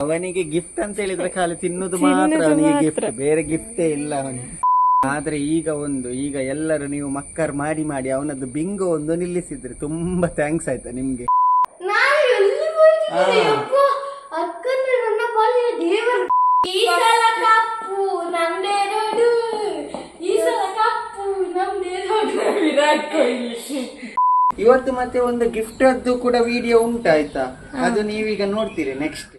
ಅವನಿಗೆ ಗಿಫ್ಟ್ ಅಂತ ಹೇಳಿದ್ರೆ ಖಾಲಿ ತಿನ್ನುದು ಮಾತ್ರ ಅವನಿಗೆ ಗಿಫ್ಟ್ ಬೇರೆ ಗಿಫ್ಟೇ ಇಲ್ಲ ಅವನಿಗೆ ಆದ್ರೆ ಈಗ ಒಂದು ಈಗ ಎಲ್ಲರೂ ನೀವು ಮಕ್ಕರ್ ಮಾಡಿ ಮಾಡಿ ಅವನದ್ದು ಬಿಂಗೋ ಒಂದು ನಿಲ್ಲಿಸಿದ್ರೆ. ತುಂಬಾ ಥ್ಯಾಂಕ್ಸ್ ಆಯ್ತಾ ನಿಮ್ಗೆ. ಇವತ್ತು ಮತ್ತೆ ಒಂದು ಗಿಫ್ಟ್ ಅದ್ದು ಕೂಡ ವಿಡಿಯೋ ಉಂಟಾಯ್ತಾ? ಅದು ನೀವೀಗ ನೋಡ್ತೀರಿ next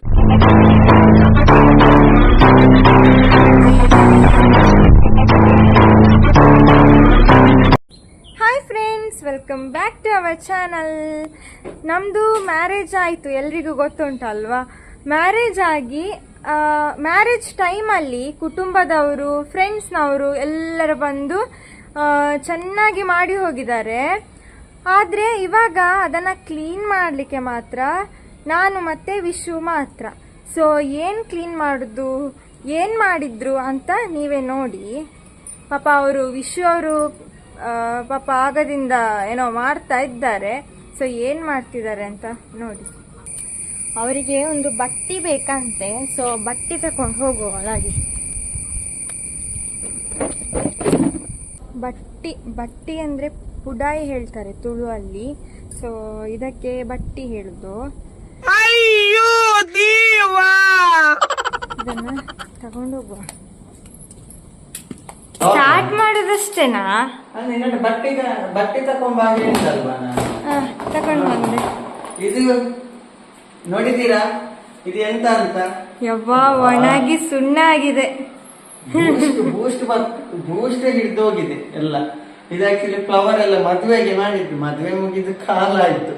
welcome back to our channel ನಮ್ಮದು ಮ್ಯಾರೇಜ್ ಆಯಿತು, ಎಲ್ರಿಗೂ ಗೊತ್ತುಂಟಲ್ವಾ? ಮ್ಯಾರೇಜ್ ಆಗಿ ಮ್ಯಾರೇಜ್ ಟೈಮಲ್ಲಿ ಕುಟುಂಬದವರು ಫ್ರೆಂಡ್ಸ್ನವರು ಎಲ್ಲರೂ ಬಂದು ಚೆನ್ನಾಗಿ ಮಾಡಿ ಹೋಗಿದ್ದಾರೆ. ಆದರೆ ಇವಾಗ ಅದನ್ನು ಕ್ಲೀನ್ ಮಾಡಲಿಕ್ಕೆ ಮಾತ್ರ ನಾನು ಮತ್ತೆ ವಿಶು ಮಾತ್ರ. ಸೊ ಏನು ಕ್ಲೀನ್ ಮಾಡಿದ್ದು ಏನು ಮಾಡಿದ್ರು ಅಂತ ನೀವೇ ನೋಡಿ. ಪಾಪ ಅವರು, ವಿಶು ಅವರು ಪಾಪ ಆಗದಿಂದ ಏನೋ ಮಾಡ್ತಾ ಇದ್ದಾರೆ. ಸೊ ಏನು ಮಾಡ್ತಿದ್ದಾರೆ ಅಂತ ನೋಡಿ. ಅವರಿಗೆ ಒಂದು ಬಟ್ಟಿ ಬೇಕಂತೆ. ಸೊ ಬಟ್ಟಿ ತಕೊಂಡು ಹೋಗುವಳಾಗಿ ಬಟ್ಟಿ ಬಟ್ಟಿ ಅಂದರೆ ಪುಡಾಯಿ ಹೇಳ್ತಾರೆ ತುಳು ಅಲ್ಲಿ ಸೊ ಇದಕ್ಕೆ ಬಟ್ಟಿ ಹೇಳುದು. ಇದನ್ನ ತಗೊಂಡು ಹೋಗುವ. ಸ್ಟಾರ್ಟ್ ಮಾಡೋದಷ್ಟೇನಾ? ಬಟ್ಟೆ ಬಟ್ಟೆ ತಕೊಂಬ ಹೇಳಿದಲ್ವಾ ನಾನು? ಹಾ, ತಗೊಂಡು ಬಂದೆ. ಇದು ನೋಡಿದ್ದೀರಾ? ಇದು ಎಂತ ಅಂತ? ಯವ್ವ ಒಣಗಿ ಸುಣ್ಣ ಆಗಿದೆ ಬೂಸ್ಟ್ ಬೂಸ್ಟ್ ಹಿಡಿದೋಗಿದೆ ಎಲ್ಲ. ಇದು ಆಕ್ಚುಲಿ ಫ್ಲವರ್ ಎಲ್ಲ ಮದುವೆಗೆ ಮಾಡಿದ್ದು. ಮದುವೆ ಮುಗಿದು ಕಾಲ ಆಯ್ತು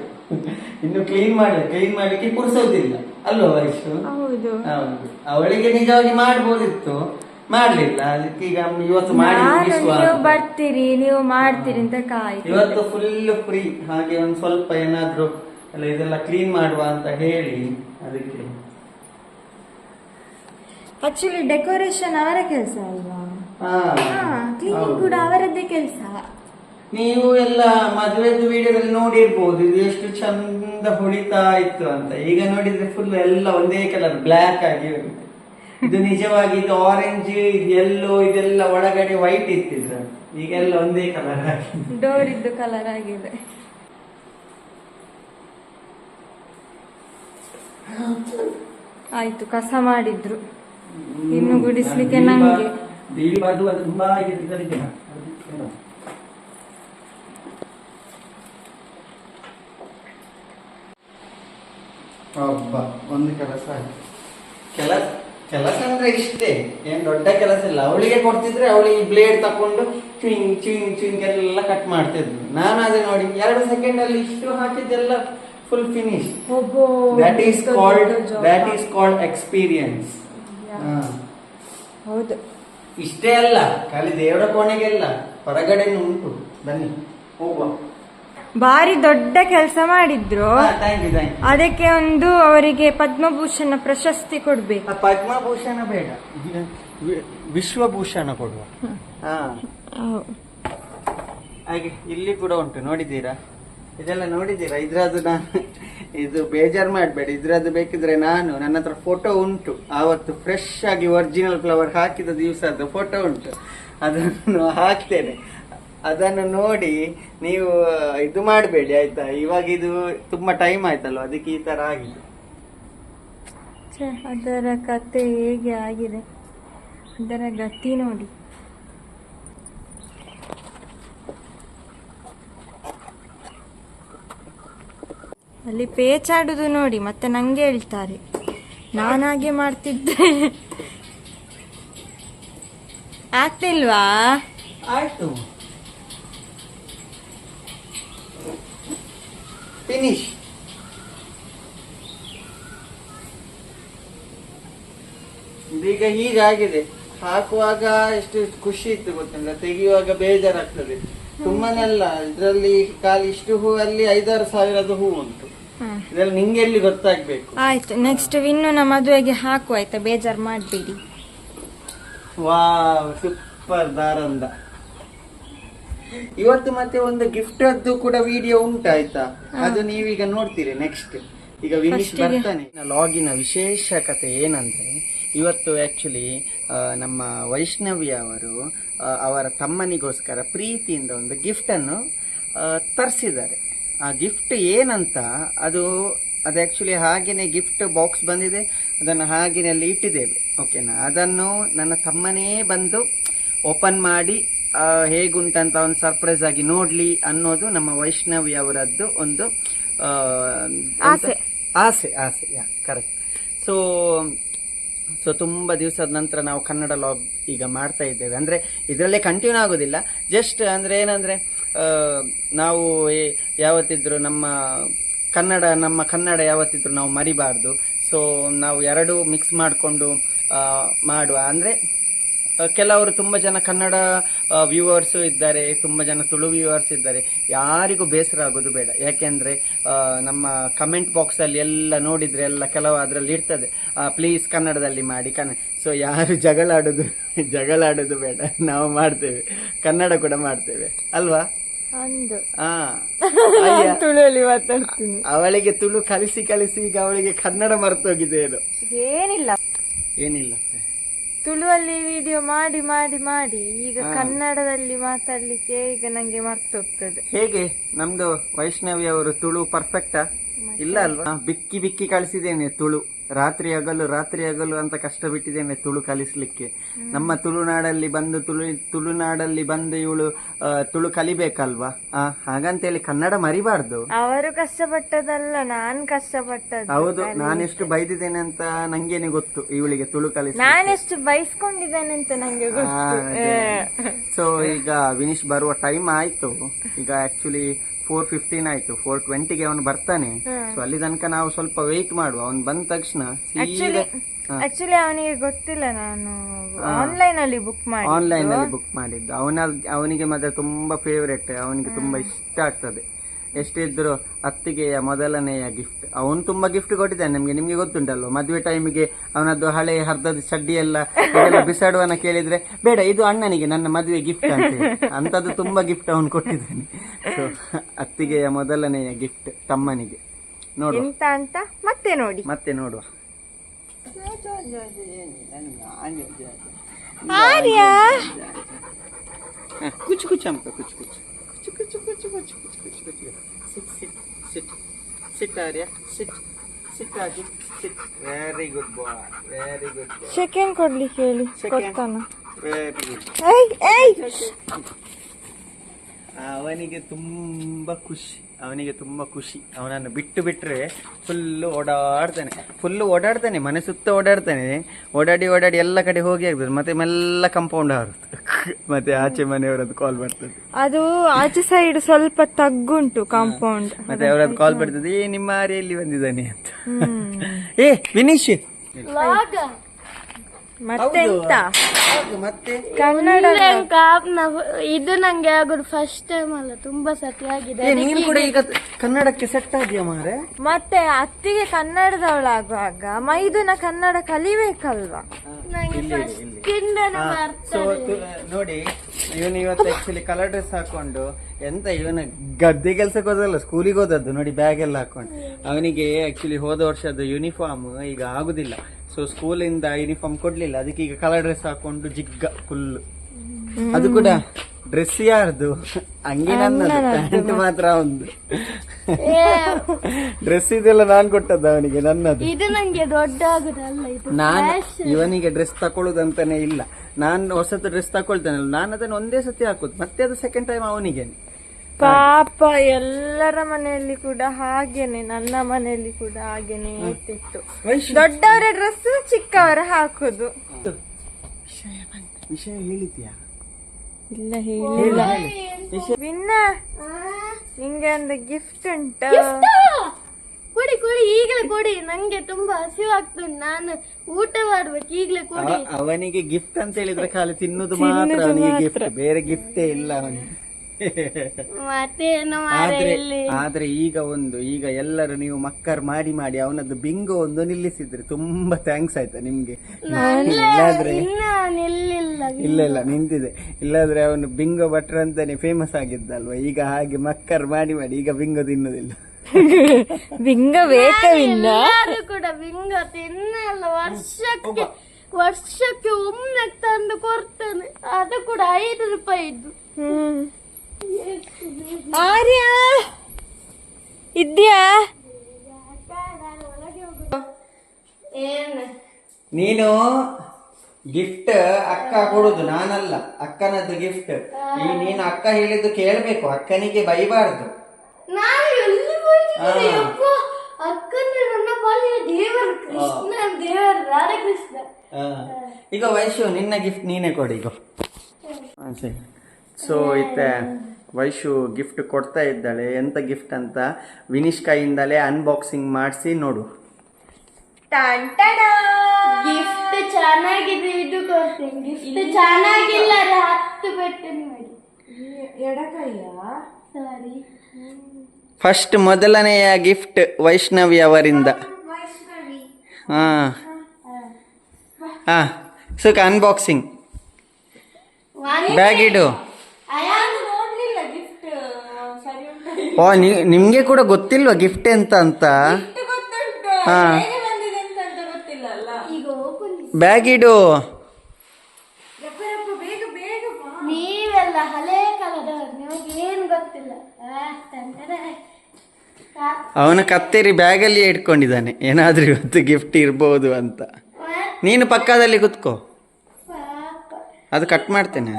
ಇನ್ನು ಕ್ಲೀನ್ ಮಾಡಿ ಕ್ಲೀನ್ ಮಾಡ್ಲಿಕ್ಕೆ ಪುರ್ಸೋದಿಲ್ಲ. ಅಲ್ವಾ ವಯಸ್ಸು ಹೌದು. ಅವಳಿಗೆ ನಿಜವಾಗಿ ಮಾಡ್ಬೋದಿತ್ತು. ಮಾಡ್ಲಿಲ್ಲ. ಅದಕ್ಕೆ ಈಗ ಇವತ್ತು ಮಾಡಿ ನಾನು ಮುಗಿಸುವ ನೀವು ಅಂತ. ಬರ್ತೀರಿ ನೀವು ಮಾಡ್ತೀರಿ ಅಂತ ಕಾಯ್ತು. ಇವತ್ತು ಫುಲ್ ಫ್ರೀ ಹಾಗೆ ಒಂದ್ ಸ್ವಲ್ಪ ಏನಾದ್ರು ಎಲ್ಲ ಇದೆಲ್ಲ ಕ್ಲೀನ್ ಮಾಡುವ ಅಂತ ಹೇಳಿ ಅದಕ್ಕೆ. ಆಕ್ಚುಲಿ ಡೆಕೋರೇಷನ್ ಅವರ ಕೆಲಸ ಅಲ್ವಾ? ಹಾ ಕ್ಲೀನಿಂಗ್ ಹೌದು. ಕೂಡ ಅವರದ್ದೇ ಕೆಲಸ. ನೀವು ಎಲ್ಲ ಮದುವೆದು ವಿಡಿಯೋದಲ್ಲಿ ನೋಡಿರ್ಬೋದು ಇದು ಎಷ್ಟು ಚಂದ ಹೊಳಿತಾ ಇತ್ತು ಅಂತ. ಈಗ ನೋಡಿದ್ರೆ ಫುಲ್ ಎಲ್ಲ ಒಂದೇ ಕಲರ್ ಬ್ಲ್ಯಾಕ್ ಆಗಿ. ಇದು ನಿಜವಾಗಿ ಇದು ಆರೆಂಜ್ ಇದು ಎಲ್ಲೋ ಇದೆಲ್ಲ ಒಳಗಡೆ ವೈಟ್ ಇತ್ತಿದ್ರ ಈಗೆಲ್ಲ ಒಂದೇ ಕಲರ್ ಆಗಿದೆ. ಡೋರ್ ಇದ್ದು ಕಲರ್ ಆಗಿದೆ. ಆಯ್ತು ಕಸ ಮಾಡಿದ್ರು. ಇನ್ನು ಗುಡಿಸ್ಲಿಕ್ಕೆ ನಂಗೆ. ತುಂಬಾ ಒಂದು ಕೆಲಸ ಆಯ್ತು. ಕೆಲಸ? ಕೆಲಸ ಅಂದ್ರೆ ಇಷ್ಟೇ. ಏನ್ ದೊಡ್ಡ ಕೆಲಸ ಇಲ್ಲ. ಅವಳಿಗೆ ಕೊಡ್ತಿದ್ರೆ ಅವಳಿಗೆ ಬ್ಲೇಡ್ ತಕೊಂಡು ಚುಯಿಂಗ್ ಚುಯಿಂಗ್ ಚುಯಿಂಗ್ ಎಲ್ಲ ಕಟ್ ಮಾಡ್ತಿದ್ವಿ ನಾನು ಅದೇ ನೋಡಿ ಎರಡು ಸೆಕೆಂಡ್ ಅಲ್ಲಿ ಇಷ್ಟು ಹಾಕಿದ್ದೆಲ್ಲ full finish that is called that is called experience ಹೌದು. ಇಷ್ಟೇ ಅಲ್ಲ. ಖಾಲಿ ದೇವರ ಕೋಣೆಗೆಲ್ಲ ಹೊರಗಡೆನೂ ಉಂಟು. ಬನ್ನಿ ಹೋಗುವ. ಭಾರಿ ದೊಡ್ಡ ಕೆಲಸ ಮಾಡಿದ್ರು. ಅದಕ್ಕೆ ಒಂದು ಅವರಿಗೆ ಪದ್ಮಭೂಷಣ ಪ್ರಶಸ್ತಿ ಕೊಡ್ಬೇಕು. ಪದ್ಮಭೂಷಣ ಬೇಡ. ವಿಶ್ವಭೂಷಣ ಕೊಡುವ. ಹಾ. ಹಾಗೆ ಇಲ್ಲಿ ಕೂಡ ಉಂಟು ನೋಡಿದ್ದೀರಾ? ಇದೆಲ್ಲ ನೋಡಿದ್ದೀರಾ? ಇದ್ರದ್ದು ನಾನು ಇದು ಬೇಜಾರು ಮಾಡಬೇಡಿ. ಇದ್ರದ್ದು ಬೇಕಿದ್ರೆ ನಾನು ನನ್ನ ಹತ್ರ ಫೋಟೋ ಉಂಟು. ಆವತ್ತು ಫ್ರೆಶ್ ಆಗಿ ಒರಿಜಿನಲ್ ಫ್ಲವರ್ ಹಾಕಿದ ದಿವಸದ ಫೋಟೋ ಉಂಟು. ಅದನ್ನು ಹಾಕ್ತೇನೆ. ಅದನ್ನು ನೋಡಿ ನೀವು ಇದು ಮಾಡಬೇಡಿ, ಆಯ್ತಾ? ಇವಾಗ ಇದು ತುಂಬಾ ಟೈಮ್ ಆಯ್ತಲ್ವ? ಅದಕ್ಕೆ ಈ ತರ ಆಗಿದೆ. ಅದರ ಕತೆ ಹೇಗೆ ಆಗಿದೆ? ಅದರ ಗತಿ ನೋಡಿ. ಅಲ್ಲಿ ಪೇಚಾಡುದು ನೋಡಿ, ಮತ್ತೆ ನಂಗೆ ಹೇಳ್ತಾರೆ. ನಾನಾಗೆ ಮಾಡ್ತಿದ್ದೆ. ಆಗ್ತಿಲ್ವಾ ಆಯ್ತು ಫಿನಿಶ್ ಹೀಗೆ ಹೀಗಾಗಿದೆ. ಹಾಕುವಾಗ ಎಷ್ಟು ಖುಷಿ ಇತ್ತು ಗೊತ್ತಿಲ್ಲ ತೆಗೆಯುವಾಗ ಬೇಜಾರಾಗ್ತದೆ. ಸುಮ್ಮನೆಲ್ಲ ಇದರಲ್ಲಿ ಖಾಲಿ ಇಷ್ಟು ಹೂ ಅಲ್ಲಿ ಐದಾರು ಸಾವಿರದ ಹೂ ಉಂಟು. ಇದ್ರಲ್ಲಿ ನಿಂಗೆ ಎಲ್ಲಿ ಗೊತ್ತಾಗ್ಬೇಕು? ಆಯ್ತು ನೆಕ್ಸ್ಟ್ ಇನ್ನು ನಮ್ಮ ಮದುವೆಗೆ ಹಾಕು ಆಯ್ತಾ? ಬೇಜಾರು ಮಾಡಬೇಡಿ. ವಾವ್ ಸೂಪರ್ ದಾರಂದ. ಇವತ್ತು ಮತ್ತೆ ಒಂದು ಗಿಫ್ಟ್ ಅದ್ದು ಕೂಡ ವಿಡಿಯೋ ಉಂಟಾಯ್ತಾ ಅದು ನೀವೀಗ ನೋಡ್ತೀರಿ ನೆಕ್ಸ್ಟ್ ಈಗ ವಿನಿಶ್ ಬರ್ತಾನೆ. ಲಾಗಿನ ವಿಶೇಷಕತೆ ಏನಂದ್ರೆ ಇವತ್ತು ಆಕ್ಚುಲಿ ನಮ್ಮ ವೈಷ್ಣವಿ ಅವರು ಅವರ ತಮ್ಮನಿಗೋಸ್ಕರ ಪ್ರೀತಿಯಿಂದ ಒಂದು ಗಿಫ್ಟ್ ಅನ್ನು ತರಿಸಿದ್ದಾರೆ. ಆ ಗಿಫ್ಟ್ ಏನಂತ ಅದು ಅದು ಆಕ್ಚುಲಿ ಹಾಗೆಯೇ ಗಿಫ್ಟ್ ಬಾಕ್ಸ್ ಬಂದಿದೆ. ಅದನ್ನು ಹಾಗೆಯೇ ಅಲ್ಲಿ ಇಟ್ಟಿದ್ದೇವೆ. ಓಕೆನಾ ಅದನ್ನು ನನ್ನ ತಮ್ಮನೇ ಬಂದು ಓಪನ್ ಮಾಡಿ ಹೇಗುಂಟಂತ ಒಂದು ಸರ್ಪ್ರೈಸ್ ಆಗಿ ನೋಡ್ಲಿ ಅನ್ನೋದು ನಮ್ಮ ವೈಷ್ಣವಿ ಅವರದ್ದು ಒಂದು ಆಸೆ. ಆಸೆ ಆಸೆ ಯಾ ಕರೆಕ್ಟ್ ಸೊ ಸೊ ತುಂಬಾ ದಿವಸದ ನಂತರ ನಾವು ಕನ್ನಡ ಲಾಗ್ ಈಗ ಮಾಡ್ತಾ ಇದ್ದೇವೆ. ಅಂದ್ರೆ ಇದರಲ್ಲೇ ಕಂಟಿನ್ಯೂ ಆಗೋದಿಲ್ಲ. ಜಸ್ಟ್ ಅಂದ್ರೆ ಏನಂದ್ರೆ ನಾವು ಯಾವತ್ತಿದ್ರು ನಮ್ಮ ಕನ್ನಡ ನಮ್ಮ ಕನ್ನಡ ಯಾವತ್ತಿದ್ರು ನಾವು ಮರಿಬಾರ್ದು. ಸೊ ನಾವು ಎರಡೂ ಮಿಕ್ಸ್ ಮಾಡಿಕೊಂಡು ಮಾಡುವ. ಅಂದ್ರೆ ಕೆಲವರು ತುಂಬಾ ಜನ ಕನ್ನಡ ವ್ಯೂವರ್ಸ್ ಇದ್ದಾರೆ ತುಂಬಾ ಜನ ತುಳು ವ್ಯೂವರ್ಸ್ ಇದ್ದಾರೆ. ಯಾರಿಗೂ ಬೇಸರ ಆಗೋದು ಬೇಡ. ಯಾಕೆಂದ್ರೆ ನಮ್ಮ ಕಮೆಂಟ್ ಬಾಕ್ಸ್ ಅಲ್ಲಿ ಎಲ್ಲ ನೋಡಿದ್ರೆ ಎಲ್ಲ ಕೆಲವು ಅದ್ರಲ್ಲಿ ಇರ್ತದೆ. ಪ್ಲೀಸ್ ಕನ್ನಡದಲ್ಲಿ ಮಾಡಿ. ಕನ್ನ ಸೊ ಯಾರು ಜಗಳಾಡೋದು ಜಗಳಾಡೋದು ಬೇಡ. ನಾವು ಮಾಡ್ತೇವೆ. ಕನ್ನಡ ಕೂಡ ಮಾಡ್ತೇವೆ. ಅಲ್ವಾ? ಮಾತಾಡ್ತೀನಿ. ಅವಳಿಗೆ ತುಳು ಕಲಿಸಿ ಕಲಿಸಿ ಈಗ ಅವಳಿಗೆ ಕನ್ನಡ ಮರ್ತೋಗಿದೆ ಏನಿಲ್ಲ. ಏನಿಲ್ಲ ಏನಿಲ್ಲ ತುಳುವಲ್ಲಿ ವಿಡಿಯೋ ಮಾಡಿ ಮಾಡಿ ಮಾಡಿ. ಈಗ ಕನ್ನಡದಲ್ಲಿ ಮಾತಾಡ್ಲಿಕ್ಕೆ ಈಗ ನಂಗೆ ಮರ್ತೋಗ್ತದೆ. ಹೇಗೆ? ನಮ್ದು ವೈಷ್ಣವಿ ಅವರು ತುಳು ಪರ್ಫೆಕ್ಟಾ ಇಲ್ಲ ಅಲ್ವಾ? ಬಿಕ್ಕಿ ಬಿಕ್ಕಿ ಕಳಿಸಿದ್ದೇನೆ ತುಳು. ರಾತ್ರಿ ಹಗಲು ರಾತ್ರಿ ಹಗಲು ಅಂತ ಕಷ್ಟ ಬಿಟ್ಟಿದ್ದೇನೆ ತುಳು ಕಲಿಸ್ಲಿಕ್ಕೆ. ನಮ್ಮ ತುಳುನಾಡಲ್ಲಿ ಬಂದು ತುಳು ತುಳುನಾಡಲ್ಲಿ ಬಂದು ಇವಳು ತುಳು ಕಲಿಬೇಕಲ್ವಾ? ಆ, ಹಾಗಂತೇಳಿ ಕನ್ನಡ ಮರಿಬಾರ್ದು. ಅವರು ಕಷ್ಟಪಟ್ಟದಲ್ಲ ನಾನ್ ಕಷ್ಟಪಟ್ಟದ್ದು. ಹೌದು ನಾನೆಷ್ಟು ಬೈದಿದ್ದೇನೆ ಅಂತ ನಂಗೇನೆ ಗೊತ್ತು ಇವಳಿಗೆ ತುಳು ಕಲಿಸಿ ನಾನೆಷ್ಟು ಬೈಸ್ಕೊಂಡಿದ್ದೇನೆ ಅಂತ ನಂಗೆ ಗೊತ್ತು. ಸೊ ಈಗ ವಿನಿಶ್ ಬರುವ ಟೈಮ್ ಆಯ್ತು. ಈಗ ಆಕ್ಚುಲಿ ಫೋರ್ ಫಿಫ್ಟೀನ್ ಆಯ್ತು ಫೋರ್ ಟ್ವೆಂಟಿಗೆ ಅವನು ಬರ್ತಾನೆ. ಸೊ ಅಲ್ಲಿ ತನಕ ನಾವು ಸ್ವಲ್ಪ ವೆಯ್ಟ್ ಮಾಡುವ. ಅವ್ನು ಬಂದ ತಕ್ಷಣ ಆಕ್ಚುಲಿ ಅವನಿಗೆ ಗೊತ್ತಿಲ್ಲ ನಾನು ಆನ್ಲೈನ್ ಅಲ್ಲಿ ಬುಕ್ ಮಾಡಿ ಆನ್ಲೈನ್ ಅಲ್ಲಿ ಬುಕ್ ಮಾಡಿದ್ದು. ಅವನ ಅವನಿಗೆ ಮಾತ್ರ ತುಂಬಾ ಫೇವರೇಟ್ ಅವನಿಗೆ ತುಂಬಾ ಇಷ್ಟ ಆಗ್ತದೆ. ಎಷ್ಟಿದ್ರು ಅತ್ತಿಗೆಯ ಮೊದಲನೆಯ ಗಿಫ್ಟ್ ಅವನು ತುಂಬಾ ಗಿಫ್ಟ್ ಕೊಟ್ಟಿದ್ದಾನೆ ನಿಮ್ಗೆ ನಿಮ್ಗೆ ಗೊತ್ತುಂಟಲ್ವ? ಮದುವೆ ಟೈಮಿಗೆ ಅವನದ್ದು ಹಳೆ ಹರ್ದದ ಚಡ್ಡಿ ಎಲ್ಲ ಇದೆಲ್ಲ ಬಿಸಾಡುವನ ಕೇಳಿದ್ರೆ ಬೇಡ ಇದು ಅಣ್ಣನಿಗೆ ನನ್ನ ಮದುವೆ ಗಿಫ್ಟ್ ಅಂತ. ಅಂತದ್ದು ತುಂಬಾ ಗಿಫ್ಟ್ ಅವನು ಕೊಟ್ಟಿದ್ದಾನೆ. ಅತ್ತಿಗೆಯ ಮೊದಲನೆಯ ಗಿಫ್ಟ್ ತಮ್ಮನಿಗೆ. ನೋಡುವ. ಎಂತ ಅಂತ ಮತ್ತೆ ನೋಡಿ. ಮತ್ತೆ ನೋಡುವ. ಆರ್ಯ! ಕುಚ್ ಕುಚ್ ಅಂತ ಕುಚ್ ಕುಚ್. chuca, chuca, chuca, chuca, chuca, chuca, chuca. Sit, sit, sit. Sit, Arya. Sit. Sit, Rajiv. Sit. Very good boy. Very good boy. Second code likhe eli. Kottana. Very good. Hey, hey. Ah, ಅವನಿಗೆ ತುಂಬಾ ಖುಷಿ ಅವನಿಗೆ ತುಂಬಾ ಖುಷಿ. ಅವನನ್ನು ಬಿಟ್ಟು ಬಿಟ್ಟರೆ full ಓಡಾಡ್ತಾನೆ. Full ಓಡಾಡ್ತಾನೆ ಮನೆ ಸುತ್ತ ಓಡಾಡ್ತಾನೆ. ಓಡಾಡಿ ಓಡಾಡಿ ಎಲ್ಲ ಕಡೆ ಹೋಗಿ ಆಗ್ತದೆ. ಮತ್ತೆ ಮೆಲ್ಲ ಕಂಪೌಂಡ್ ಹಾರುತ್ತೆ ಮತ್ತೆ ಆಚೆ ಮನೆಯವರದ್ದು ಕಾಲ್ ಬರ್ತದೆ. ಅದು ಆಚೆ ಸೈಡ್ ಸ್ವಲ್ಪ ತಗ್ಗುಂಟು ಕಾಂಪೌಂಡ್ ಮತ್ತೆ ಅವರದ್ದು ಕಾಲ್ ಬರ್ತದೆ. ಏ ನಿಮ್ಮ ಆರೆಯಲ್ಲಿ ಎಲ್ಲಿ ಬಂದಿದ್ದಾನೆ ಅಂತ. ಏ ವಿನೀಶ್. ಲಾಗ ಮತ್ತೆ ಎಂತ? ಮತ್ತೆ? ಕನ್ನಡ ಇದು ನಂಗೆ ಆಗೋದು ಫಸ್ಟ್ ಟೈಮ್ ಅಲ್ಲ ತುಂಬಾ ಸತಿ ಆಗಿದೆ. ನೀನು ಕೂಡ ಈಗ ಕನ್ನಡಕ್ಕೆ ಸೆಟ್ ಆಗಿಯ ಮಾರೆ? ಮತ್ತೆ ಅತ್ತಿಗೆ ಕನ್ನಡದವಳಾಗುವಾಗ ಮೈದುನ ಕನ್ನಡ ಕಲಿಬೇಕಲ್ವಾ? ನೋಡಿ ಇವನು ಇವತ್ತು ಆಕ್ಚುಲಿ ಕಲರ್ ಡ್ರೆಸ್ ಹಾಕೊಂಡು ಎಂತ ಇವನ ಗದ್ದೆ ಕೆಲ್ಸಕ್ಕೆ ಹೋದಲ್ಲ ಸ್ಕೂಲಿಗೆ ಹೋದದ್ದು ನೋಡಿ ಬ್ಯಾಗ್ ಎಲ್ಲ ಹಾಕೊಂಡು. ಅವನಿಗೆ ಆಕ್ಚುಲಿ ಹೋದ ವರ್ಷದ ಯೂನಿಫಾರ್ಮ್ ಈಗ ಆಗುದಿಲ್ಲ. ಸೊ ಸ್ಕೂಲಿಂದ ಯೂನಿಫಾರ್ಮ್ ಕೊಡ್ಲಿಲ್ಲ. ಅದಕ್ಕೆ ಈಗ ಕಲರ್ ಡ್ರೆಸ್ ಹಾಕೊಂಡು ಜಿಗ್ಗ ಫುಲ್ ಅದು ಕೂಡ ಡ್ರೆಸ್ ಯಾರ್ದು ಅಂಗಿ ನನ್ನದು ಪ್ಯಾಂಟ್ ಮಾತ್ರ. ಒಂದು. ಡ್ರೆಸ್ ಇದೆಲ್ಲ ನಾನ್ ಕೊಟ್ಟದ್ದು ಅವನಿಗೆ ನನ್ನದು. ಇದು ನಂಗೆ ದೊಡ್ಡ ಆಗುದಲ್ಲ ಇದು ನಾನು ಇವನಿಗೆ ಡ್ರೆಸ್ ತಕೊಳ್ಳುದಂತಾನೆ ಇಲ್ಲ. ನಾನು ಹೊಸತು ಡ್ರೆಸ್ ತಕೊಳ್ತೇನಲ್ಲ ನಾನು ಅದನ್ನ ಒಂದೇ ಸತಿ ಹಾಕುದು. ಮತ್ತೆ ಅದು ಸೆಕೆಂಡ್ ಟೈಮ್ ಅವನಿಗೆ ಪಾಪ ಎಲ್ಲರ ಮನೆಯಲ್ಲಿ ಕೂಡ ಹಾಗೇನೆ ನನ್ನ ಮನೆಯಲ್ಲಿ ಕೂಡ ಹಾಗೇನೆ ಇರ್ತಿತ್ತು ದೊಡ್ಡವರ ಡ್ರೆಸ್ ಚಿಕ್ಕವರ ಹಾಕುದು. ವಿಷಯ ಹೇಳಿದ್ಯಾ? ಇಲ್ಲ ಹೇಳಿಲ್ಲ ವಿನ್ನ ನಿಂಗೆ ಒಂದು ಗಿಫ್ಟ್ ಉಂಟು. ಕೊಡಿ ಕೊಡಿ ಈಗಲೇ ಕೊಡಿ. ನಂಗೆ ತುಂಬಾ ಹಸಿವಾಗ್ತುಂಟು ನಾನು ಊಟ ಮಾಡ್ಬೇಕು ಈಗಲೇ ಕೊಡಿ. ಅವನಿಗೆ ಗಿಫ್ಟ್ ಅಂತ ಹೇಳಿದ್ರೆ ಖಾಲಿ ತಿನ್ನುದು ಮಾತ್ರ ಅವನಿಗೆ ಗಿಫ್ಟ್ ಬೇರೆ ಗಿಫ್ಟೇ ಇಲ್ಲ ಅವನಿಗೆ. ಮತ್ತೇನು ಆದ್ರೆ ಈಗ ಒಂದು ಈಗ ಎಲ್ಲರೂ ನೀವು ಮಕ್ಕರ್ ಮಾಡಿ ಮಾಡಿ ಅವನದ್ದು ಬಿಂಗೋ ಒಂದು ನಿಲ್ಲಿಸಿದ್ರೆ. ತುಂಬಾ ಥ್ಯಾಂಕ್ಸ್ ಆಯ್ತಾ ನಿಮ್ಗೆ. ಇಲ್ಲಾದ್ರೆ ಇಲ್ಲ ಇಲ್ಲ ನಿಂತಿದೆ. ಇಲ್ಲಾದ್ರೆ ಅವನು ಬಿಂಗೋ ಭಟ್ರ ಅಂತಾನೆ ಫೇಮಸ್ ಆಗಿದ್ದಲ್ವಾ? ಈಗ ಹಾಗೆ ಮಕ್ಕರ್ ಮಾಡಿ ಮಾಡಿ ಈಗ ಬಿಂಗೋ ತಿನ್ನುದಿಲ್ಲ. ಬಿಂಗ ಬೇಕವಿಲ್ಲ ಅದು ಕೂಡ ಬಿಂಗ ತಿನ್ನಲ್ಲ ವರ್ಷಕ್ಕೆ ವರ್ಷಕ್ಕೆ ಒಮ್ಮೆ ತಂದು ಕೊಡ್ತಾನೆ. ಅದು ಕೂಡ ಐದು ರೂಪಾಯಿ ಇದ್ದು. ಆರ್ಯ! ಇದ್ಯಾ? ಏನು? ನೀನು? ಗಿಫ್ಟ್ ಅಕ್ಕ ಕೊಡುದು ನಾನಲ್ಲ. ಅಕ್ಕನದ್ದು ಗಿಫ್ಟ್ ಈ ನೀನು ಅಕ್ಕ ಹೇಳಿದ್ದು ಕೇಳಬೇಕು ಅಕ್ಕನಿಗೆ ಬೈಬಾರ್ದು. ನಾನು ಎಲ್ಲಿ ಹೋಯ್ತಿದ್ದೀನಿ? ಹಾ. ಅಪ್ಪ ನನ್ನ ಪಾಲಿನ ದೇವರು ಕೃಷ್ಣ ದೇವರು ರಾಧಾಕೃಷ್ಣ. ಆ. ಈಗ ವೈಶು ನಿನ್ನ ಗಿಫ್ಟ್ ನೀನೇ ಕೊಡಿ ಈಗ. ಸೊ ಇತ್ತೆ ವೈಶು ಗಿಫ್ಟ್ ಕೊಡ್ತಾ ಇದ್ದಾಳೆ. ಎಂತ ಗಿಫ್ಟ್ ಅಂತ? ವಿನಿಶ್ ಕೈಯಿಂದಲೇ ಅನ್ಬಾಕ್ಸಿಂಗ್ ಮಾಡಿಸಿ ನೋಡು. ಗಿಫ್ಟ್ ಚೆನ್ನಾಗಿದೆ ಇದು ಕೊಡ್ತೀನಿ ಇಷ್ಟು ಚೆನ್ನಾಗಿಲ್ಲ ಅದು ಹತ್ತು ಪೆಟ್ಟಿನ ಎಡಕೈಯ ಸಾರಿ ಫಸ್ಟ್ ಮೊದಲನೆಯ ಗಿಫ್ಟ್ ವೈಷ್ಣವಿ ಅವರಿಂದ. ಹಾ. ಹಾ. ಸುಖ ಅನ್ಬಾಕ್ಸಿಂಗ್ ಬ್ಯಾಗ್ ಇಡು. ನೋಡ್ಲಿಲ್ಲ ಗಿಫ್ಟ್ ಸರಿ ಉಂಟು. ಓ ನಿ ನಿಮ್ಗೆ ಕೂಡ ಗೊತ್ತಿಲ್ವಾ ಗಿಫ್ಟ್ ಎಂತ ಅಂತ? ಹಾ. ಬ್ಯಾಗ್ ಇಡು. ನೀವೆಲ್ಲ ಹಳೆ ಕಾಲದವ್ರು ಗೊತ್ತಿಲ್ಲ. ಅವನ ಕತ್ತೇರಿ ಬ್ಯಾಗಲ್ಲಿ ಇಟ್ಕೊಂಡಿದ್ದಾನೆ. ಏನಾದ್ರೂ ಇವತ್ತು ಗಿಫ್ಟ್ ಇರ್ಬೋದು ಅಂತ. ನೀನು ಪಕ್ಕದಲ್ಲಿ ಕುತ್ಕೋ. ಅದು ಕಟ್ ಮಾಡ್ತೇನೆ.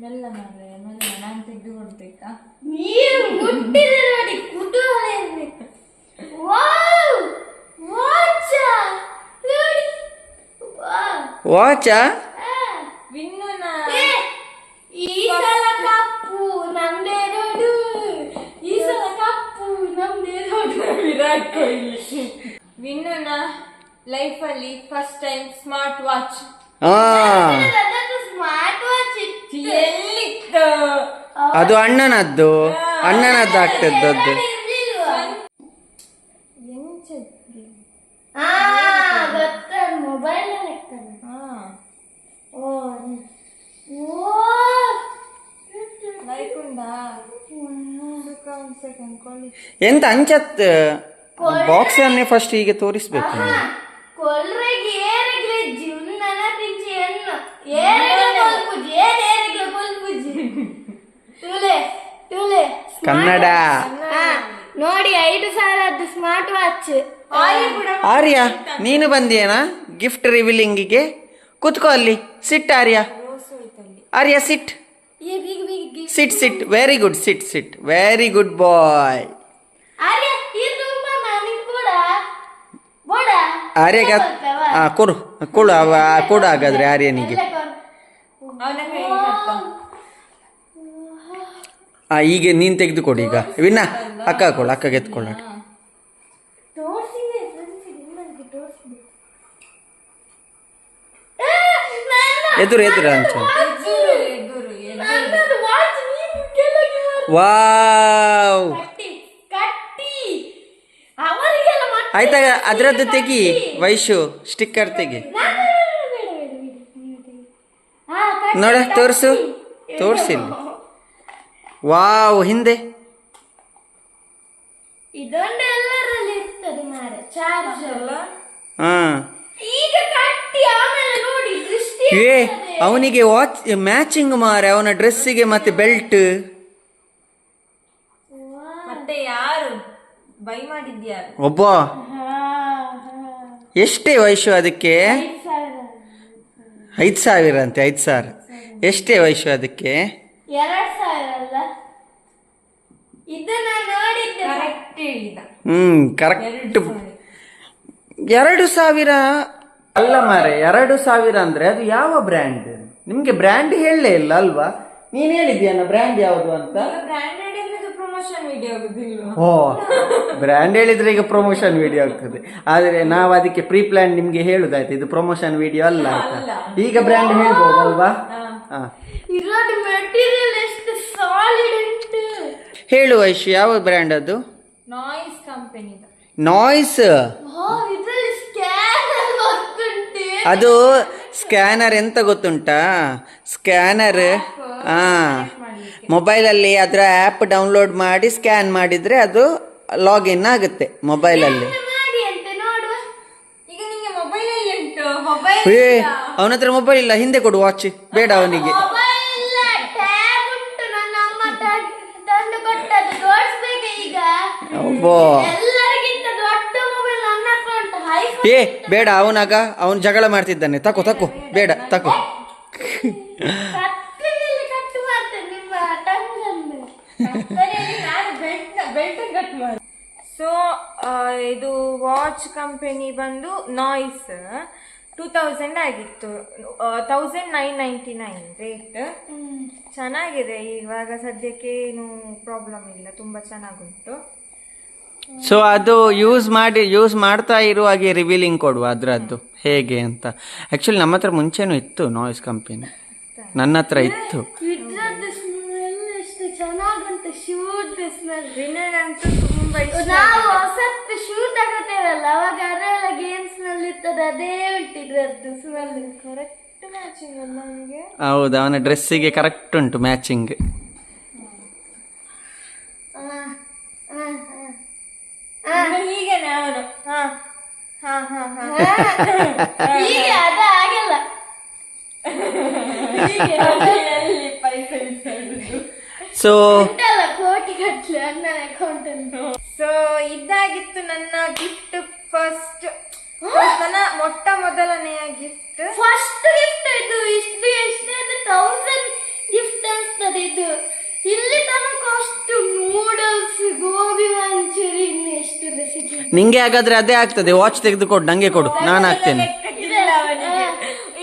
Gift unboxing. ಮೆಲ್ಲ. ನಾನು ಆ, ಆ. ನೀವು ಮುಟ್ಟಿದ್ರೆ ನೋಡಿ ಕುತೂಹಲ ಇರ್ಬೇಕು. ವಾವ್! ವಾಚ! ನೋಡಿ. ವಾಚಾ? ಆ. ಏ, ಈ ಸಲ ಕಪ್ಪು ನಮ್ದೇ ದೊಡ್ಡು ಈ ಸಲ ಕಪ್ಪು ನಮ್ದೇ ದೊಡ್ಡು ವಿರಾಟ್ ಕೊಹ್ಲಿ. ವಿನ್ನನ ಲೈಫ್ ಅಲ್ಲಿ ಫಸ್ಟ್ ಟೈಮ್ ಸ್ಮಾರ್ಟ್ ವಾಚ್ ಇತ್ತು ಎಲ್ಲಿತ್ತು ಅದು ಅಣ್ಣನದ್ದು. ಅಣ್ಣನದ್ದು ಆಗ್ತದ್ದದ್ದು. ಆ, ಗೊತ್ತ. ಮೊಬೈಲ್ ಓ ಓ. ಲೈಕ್ ಉಂಡಾ? ಸೆಕೆಂಡ್ ಕೊಳ್ಳಿ ಎಂತ ಅಂಚತ್ ಬಾಕ್ಸ್ ಅನ್ನೇ ಫಸ್ಟ್ ಹೀಗೆ ತೋರಿಸ್ಬೇಕು. ಕನ್ನಡ. ನೋಡಿ ಐದು ಸಾವಿರದ್ದು ಸ್ಮಾರ್ಟ್ ವಾಚ್ ಆರ್ಯ ನೀನು ಬಂದಿಯೇನಾ? ಗಿಫ್ಟ್ ರಿವೀಲಿಂಗಿಗೆ ಕುತ್ಕೋ ಅಲ್ಲಿ. Sit Arya. Arya sit sit sit very good sit sit very good boy Arya ಇದು ತುಂಬಾ ನನಗೆ ಕೂಡ? ಆರ್ಯಗೆ ಕೊಡು ಕೊಡು ಹಾಗಾದ್ರೆ ಆರ್ಯನಿಗೆ. ಆ ಈಗ ನೀನು ತೆಗೆದುಕೊಡಿ ಈಗ. ವಿನ್ನ ಅಕ್ಕ ಹಾಕೊಳ್ಳ ಅಕ್ಕಗೆ ಎತ್ಕೊಳ್ಳ ಎದುರು ಎದುರು ಹಾಕು. ವಾವ್. ಆಯ್ತಾ, ಅದರದ್ದು ತೆಗಿ, ವೈಶು ಸ್ಟಿಕ್ಕರ್ ತೆಗಿ. ನೋಡ. ತೋರಿಸು. ತೋರಿಸಿಲ್ಲ. ವಾವ್ ಹಿಂದೆ. ಇದೊಂದು ಎಲ್ಲರಲ್ಲಿ ಇರ್ತದೆ ಮಾರೆ ಚಾರ್ಜ್ ಹಾ. ಈಗ ಕಟ್ಟಿ ಆಮೇಲೆ ನೋಡಿ ದೃಷ್ಟಿ ಏ ಅವನಿಗೆ ವಾಚ್ ಮ್ಯಾಚಿಂಗ್ ಮಾರೆ ಅವನ ಡ್ರೆಸ್ಸಿಗೆ ಮತ್ತೆ ಬೆಲ್ಟ್ ಮತ್ತೆ ಯಾರು? ಬೈ ಮಾಡಿದ್ಯಾರು ಒಬ್ಬ. ಎಷ್ಟೇ ವಯಸ್ಸು ಅದಕ್ಕೆ? ಐದು ಸಾವಿರ. ಅಂತೆ ಐದು ಸಾವಿರ. ಎಷ್ಟೇ ವಯಸ್ಸು ಅದಕ್ಕೆ? ಎರಡ್ ಸಾವಿರ ಅಲ್ಲ? ಇದನ್ನ ನೋಡಿದ್ದೆ. ಕರೆಕ್ಟ್ ಹೇಳಿದ. ಹ್ಮ್ ಕರೆಕ್ಟ್ ಎರಡು ಸಾವಿರ. ಅಲ್ಲ ಮಾರೆ ಎರಡು ಸಾವಿರ ಅಂದ್ರೆ ಅದು ಯಾವ ಬ್ರ್ಯಾಂಡ್ ನಿಮ್ಗೆ ಬ್ರ್ಯಾಂಡ್ ಹೇಳಲೇ ಇಲ್ಲ ಅಲ್ವಾ? ನೀನ್ ಹೇಳಿದ್ಯಾನ ಬ್ರ್ಯಾಂಡ್ ಯಾವುದು ಅಂತ? ಬ್ರಾಂಡೆಡ್ ಇಲ್ಲದ ಪ್ರಮೋಷನ್ ವಿಡಿಯೋ ಆಗುದಿಲ್ಲ ಓ ಬ್ರ್ಯಾಂಡ್ ಹೇಳಿದ್ರೆ ಈಗ ಪ್ರಮೋಷನ್ ವಿಡಿಯೋ ಆಗ್ತದೆ. ಆದ್ರೆ ನಾವು ಅದಕ್ಕೆ ಪ್ರೀ ಪ್ಲಾನ್ ನಿಮ್ಗೆ ಹೇಳುದಾಯ್ತು ಇದು ಪ್ರಮೋಷನ್ ವಿಡಿಯೋ ಅಲ್ಲ ಅಂತ. ಈಗ ಬ್ರ್ಯಾಂಡ್ ಹೇಳ್ಬೋದಲ್ವಾ? ಇರೋದು ಮೆಟೀರಿಯಲ್ ಎಷ್ಟು ಸಾಲಿಡ್ ಉಂಟು. ಹೇಳು ವೈಶ್ ಯಾವ ಬ್ರ್ಯಾಂಡ್ ಅದು? ನಾಯ್ಸ್ ಕಂಪನಿ ನಾಯ್ಸ್ ಓ ಇದ್ರಲ್ಲಿ ಸ್ಕ್ಯಾನ್ ಗೊತ್ತುಂಟು. ಅದು ಸ್ಕ್ಯಾನರ್ ಎಂತ ಗೊತ್ತುಂಟಾ? ಸ್ಕ್ಯಾನರ್ ಹಾ. ಮೊಬೈಲಲ್ಲಿ ಅದರ ಆ್ಯಪ್ ಡೌನ್ಲೋಡ್ ಮಾಡಿ ಸ್ಕ್ಯಾನ್ ಮಾಡಿದ್ರೆ ಅದು ಲಾಗಿನ್ ಆಗುತ್ತೆ ಮೊಬೈಲಲ್ಲಿ ಮಾಡಿ ಅಂತ ನೋಡುವ ಈಗ ನಿಂಗೆ ಮೊಬೈಲ್ ಅಲ್ಲಿ ಉಂಟು ಮೊಬೈಲ್ ಏ ಅವನ ಹತ್ರ ಮೊಬೈಲ್ ಇಲ್ಲ ಹಿಂದೆ ಕೊಡು ವಾಚ್ ಬೇಡ ಅವನಿಗೆ. ಏ ಬೇಡ ಅವನಾಗ ಅವನು ಜಗಳ ಮಾಡ್ತಿದ್ದಾನೆ. ತಕೋ ತಕೋ ಬೇಡ ತಕೋ. ಸೊ ಇದು ವಾಚ್ ಕಂಪನಿ ಬಂದು ನಾಯ್ಸ್ ಟೂ ತೌಸಂಡ್ ಆಗಿತ್ತು. Thousand nine ninety nine rate ಚೆನ್ನಾಗಿದೆ. ಇವಾಗ ಸದ್ಯಕ್ಕೆ ಏನು ಪ್ರಾಬ್ಲಮ್ ಇಲ್ಲ. ತುಂಬಾ ಚೆನ್ನಾಗುಂಟು. ಸೊ ಅದು ಯೂಸ್ ಮಾಡಿ ಯೂಸ್ ಮಾಡ್ತಾ ಇರುವಾಗೆ ರಿವೀಲಿಂಗ್ ಕೊಡುವ ಅದರದ್ದು. ಹೇಗೆ ಅಂತ. ಆ್ಯಕ್ಚುಲಿ ನಮ್ಮ ಹತ್ರ ಮುಂಚೆನೂ ಇತ್ತು ನಾಯ್ಸ್ ಕಂಪೆನಿ ನನ್ನ ಹತ್ರ ಇತ್ತು. ಸ್ಮೆಲ್ ಎಷ್ಟು ಅಂತ ಶೂಟ್ ಸ್ಮೆಲ್ ವಿನಗಂತೂ ತುಂಬಾ ಇಷ್ಟ. ನಾವು ಹೊಸತ್ತು ಶೂ ತಗೋತೇವಲ್ಲ ಅವಾಗ ಅದೆಲ್ಲ ಗೇಮ್ಸ್ನಲ್ಲಿ ಇರ್ತದೆ ಅದೇ ಉಂಟು ಅದು ಸ್ಮೆಲ್ ಕರೆಕ್ಟ್ ಮ್ಯಾಚಿಂಗ್ ಅಲ್ಲ ನಮಗೆ ಹೌದು ಅವನ ಡ್ರೆಸ್ಸಿಗೆ ಕರೆಕ್ಟ್ ಉಂಟು ಮ್ಯಾಚಿಂಗ್ ಹೀಗೇನೆ ಅವನು. ಹಾ ಹಾ ಹಾ. ಹಾ. ಈಗ ಅದ ಹೀಗೆ ಎಲ್ಲಿ ಪೈಸೆ ಬಿಸಾಡುದು? ಸೊ ಕೋಟಿ ಕಟ್ಲೆ ಅಣ್ಣನ ಅಕೌಂಟ್ ಅಲ್ಲಿ ಸೊ ಇದಾಗಿತ್ತು ನನ್ನ ಗಿಫ್ಟ್ ಫಸ್ಟ್ ನನ್ನ ಮೊಟ್ಟ ಮೊದಲನೆಯ ಗಿಫ್ಟ್ ಫಸ್ಟ್ ಗಿಫ್ಟ್ ಇದು. ಇಷ್ಟು ಎಷ್ಟು ಅಂದ್ರೆ ತೌಸಂಡ್ ಗಿಫ್ಟ್ ಅನ್ಸ್ತದೆ ಇದು. ಇಲ್ಲಿ ತನಕ ಅಷ್ಟು ನೂಡಲ್ಸ್ ಗೋಬಿ ಮಂಚೂರಿಯನ್ ಎಷ್ಟು ರೆಸಿಪಿ ನಿಂಗೆ ಹಾಗಾದ್ರೆ ಅದೇ ಆಗ್ತದೆ. ವಾಚ್ ತೆಗೆದುಕೊಡು ನಂಗೆ ಕೊಡು ನಾನು ಹಾಕ್ತೇನೆ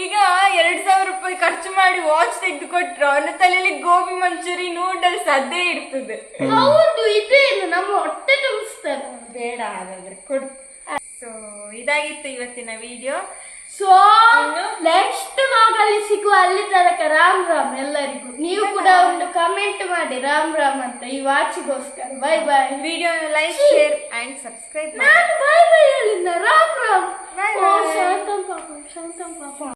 ಈಗ ಎರಡ್ ಸಾವಿರ ರೂಪಾಯಿ ಖರ್ಚು ಮಾಡಿ ವಾಚ್ ತೆಗೆದು ಕೊಟ್ರು ಅವನ ತಲೆಯಲ್ಲಿ ಗೋಬಿ ಮಂಚೂರಿ ನೂಡಲ್ಸ್ ಅದೇ ಇರ್ತದೆ. ಹೌದು ಇದೇನು ನಮ್ಮ ಹೊಟ್ಟೆ ತುಂಬಿಸ್ತಾರೆ ಬೇಡ ಹಾಗಾದ್ರೆ ಕೊಡು. ಸೊ ಇದಾಗಿತ್ತು ಇವತ್ತಿನ ವಿಡಿಯೋ ಸೊ ನೆಕ್ಸ್ಟ್ ಮಾಗಲ್ಲಿ ಸಿಗುವ ಅಲ್ಲಿ ತನಕ ರಾಮ್ ರಾಮ್ ಎಲ್ಲರಿಗೂ. ನೀವು ಕೂಡ ಒಂದು ಕಮೆಂಟ್ ಮಾಡಿ ರಾಮ್ ರಾಮ್ ಅಂತ ಈ ವಾಚಿಗೋಸ್ಕರ. ಬೈ ಬೈ ವಿಡಿಯೋನ ಲೈಕ್ ಶೇರ್ ಅಂಡ್ ಸಬ್ಸ್ಕ್ರೈಬ್ ಮಾಡಿ. ನಾನು ಬೈ ಬೈ ಹೇಳಿಲ್ಲ ರಾಮ್ ರಾಮ್. ಶಾಂತಂ ಪಾಪ ಶಾಂತಂ ಪಾಪ.